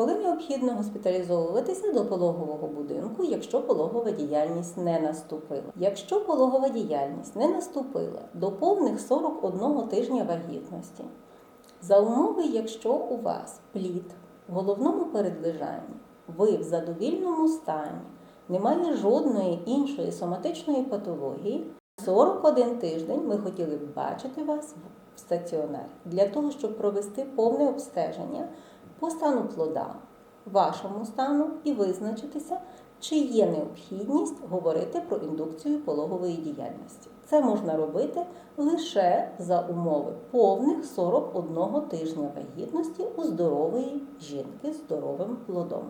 Коли необхідно госпіталізовуватися до пологового будинку, якщо пологова діяльність не наступила. Якщо пологова діяльність не наступила до повних 41 тижня вагітності, за умови, якщо у вас плід в головному передлежанні, ви в задовільному стані, немає жодної іншої соматичної патології, 41 тиждень ми хотіли б бачити вас в стаціонарі для того, щоб провести повне обстеження по стану плода, вашому стану і визначитися, чи є необхідність говорити про індукцію пологової діяльності. Це можна робити лише за умови повних 41 тижня вагітності у здорової жінки з здоровим плодом.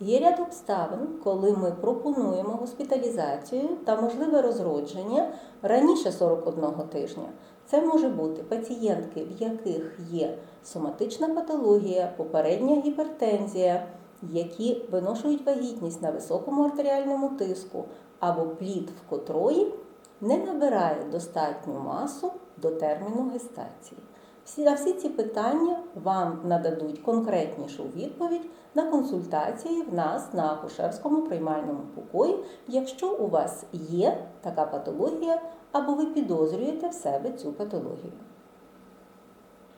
Є ряд обставин, коли ми пропонуємо госпіталізацію та можливе розродження раніше 41 тижня. Це може бути пацієнтки, в яких є соматична патологія, попередня гіпертензія, які виношують вагітність на високому артеріальному тиску, або плід в котрої не набирає достатню масу до терміну гестації. На всі ці питання вам нададуть конкретнішу відповідь на консультації в нас на акушерському приймальному покої, якщо у вас є така патологія або ви підозрюєте в себе цю патологію.